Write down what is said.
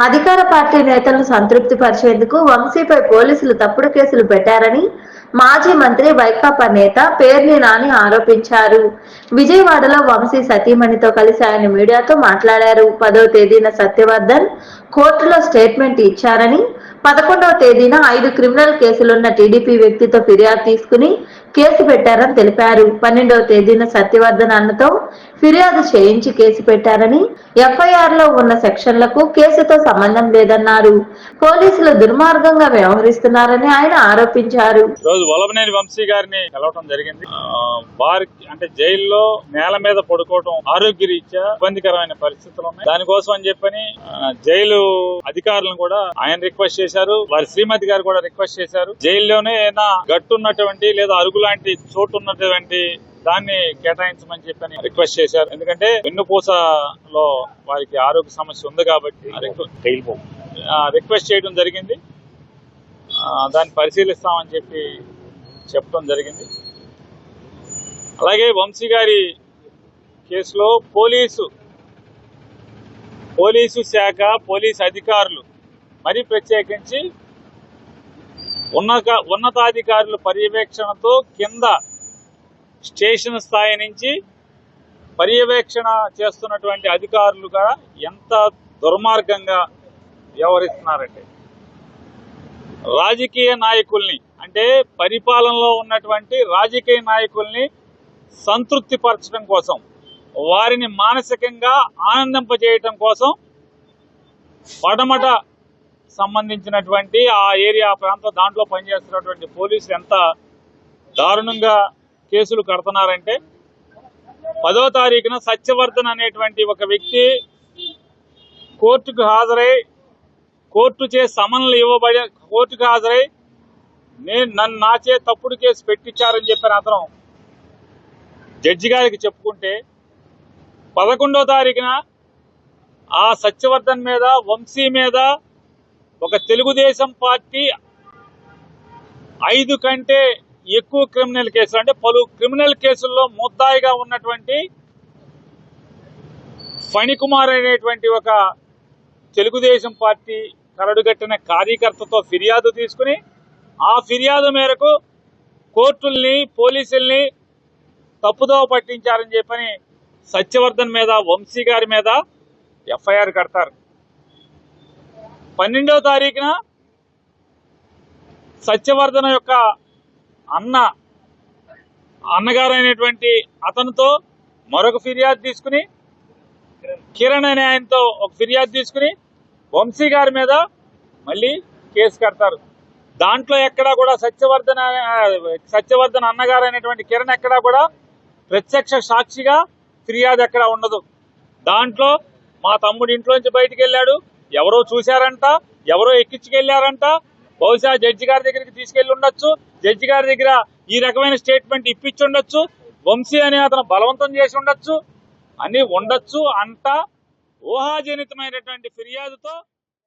అధికార పార్టీ నేతలను సంతృప్తి పరిచేందుకు వంశీపై పోలీసులు తప్పుడు కేసులు పెట్టారని మాజీ మంత్రి వైకాపా నేత పేర్ని నాని ఆరోపించారు. విజయవాడలో వంశీ సతీమణితో కలిసి ఆయన మీడియాతో మాట్లాడారు. పదో తేదీన సత్యవర్ధన్ కోర్టులో స్టేట్మెంట్ ఇచ్చారని పదకొండవ తేదీన ఐదు క్రిమినల్ కేసులున్న టీడీపీ వ్యక్తితో ఫిర్యాదు తీసుకుని కేసు పెట్టారని తెలిపారు. పన్నెండవ తేదీన సత్యవర్ధన్ అన్నతో ఫిర్యాదు చేయించి కేసు పెట్టారని ఎఫ్ఐఆర్లో ఉన్న సెక్షన్లకు కేసుతో సంబంధం లేదన్నారు. పోలీసులు దుర్మార్గంగా వ్యవహరిస్తున్నారని ఆయన ఆరోపించారు. రోజు వలభనేని వంశీ గారిని కలవటం జరిగింది. ఆ, వారికి అంటే జైల్లో నేల మీద పడుకోవడం ఆరోగ్య రీత్యా ఇబ్బందికరమైన పరిస్థితులు ఉన్నాయి. దానికోసం అని చెప్పని జైలు అధికారులను కూడా ఆయన రిక్వెస్ట్ చేశారు. వారి శ్రీమతి గారు కూడా రిక్వెస్ట్ చేశారు. జైల్లోనే ఏదైనా గట్టున్నటువంటి లేదా అరుగు లాంటి చోటు ఉన్నటువంటి దాన్ని కేటాయించమని చెప్పని రిక్వెస్ట్ చేశారు. ఎందుకంటే వెన్నుపూసలో వారికి ఆరోగ్య సమస్య ఉంది కాబట్టి రిక్వెస్ట్ చేయడం జరిగింది. దాన్ని పరిశీలిస్తామని చెప్పి చెప్పడం జరిగింది. అలాగే వంశీ గారి కేసులో పోలీసు పోలీసు శాఖ పోలీసు అధికారులు మరి ప్రత్యేకించి ఉన్నత ఉన్నతాధికారుల పర్యవేక్షణతో కింద స్టేషన్ స్థాయి నుంచి పర్యవేక్షణ చేస్తున్నటువంటి అధికారులుగా ఎంత దుర్మార్గంగా వ్యవహరిస్తున్నారంటే రాజకీయ నాయకుల్ని అంటే పరిపాలనలో ఉన్నటువంటి రాజకీయ నాయకుల్ని సంతృప్తి పరచడం కోసం వారిని మానసికంగా ఆనందింపజేయటం కోసం పడమట సంబంధించినటువంటి ఆ ఏరియా ప్రాంతం దాంట్లో పనిచేస్తున్నటువంటి పోలీసులు ఎంత దారుణంగా కేసులు కడుతున్నారంటే పదో తారీఖున సత్యవర్ధన్ అనేటువంటి ఒక వ్యక్తి కోర్టుకు హాజరై కోర్టు చే సమన్లు ఇవ్వబడి కోర్టుకు హాజరై నేను నన్ను నాచే తప్పుడు కేసు పెట్టించారని చెప్పిన అతను జడ్జి గారికి చెప్పుకుంటే పదకొండో తారీఖున ఆ సత్యవర్ధన్ మీద వంశీ మీద ఒక తెలుగుదేశం పార్టీ ఐదు కంటే ఎక్కువ క్రిమినల్ కేసులు అంటే పలు క్రిమినల్ కేసుల్లో ముద్దాయిగా ఉన్నటువంటి ఫణికుమార్ అనేటువంటి ఒక తెలుగుదేశం పార్టీ కరడుగట్టిన కార్యకర్తతో ఫిర్యాదు తీసుకుని ఆ ఫిర్యాదు మేరకు కోర్టుల్ని పోలీసుల్ని తప్పుదోవ పట్టించారని చెప్పని సత్యవర్ధన్ మీద వంశీ గారి మీద ఎఫ్ఐఆర్ కడతారు. పన్నెండవ తారీఖున సత్యవర్ధన యొక్క అన్న అన్నగారైనటువంటి అతనితో మరొక ఫిర్యాదు తీసుకుని కిరణ్ అనే ఆయనతో ఒక ఫిర్యాదు తీసుకుని వంశీ గారి మీద మళ్ళీ కేసు కడతారు. దాంట్లో ఎక్కడా కూడా సత్యవర్ధన్ సత్యవర్ధన్ అన్నగారు అయినటువంటి కిరణ్ ఎక్కడా కూడా ప్రత్యక్ష సాక్షిగా ఫిర్యాదు ఎక్కడా ఉండదు. దాంట్లో మా తమ్ముడు ఇంట్లోంచి బయటికి వెళ్ళాడు ఎవరో చూశారంట ఎవరో ఎక్కించుకెళ్ళారంట బహుశా జడ్జి గారి దగ్గరికి తీసుకెళ్ళి ఉండొచ్చు. జడ్జి గారి దగ్గర ఈ రకమైన స్టేట్మెంట్ ఇప్పించి ఉండొచ్చు వంశీ అనే అతను బలవంతం చేసి ఉండొచ్చు. అని ఉండొచ్చు. అంట ఊహాజనితమైనటువంటి ఫిర్యాదుతో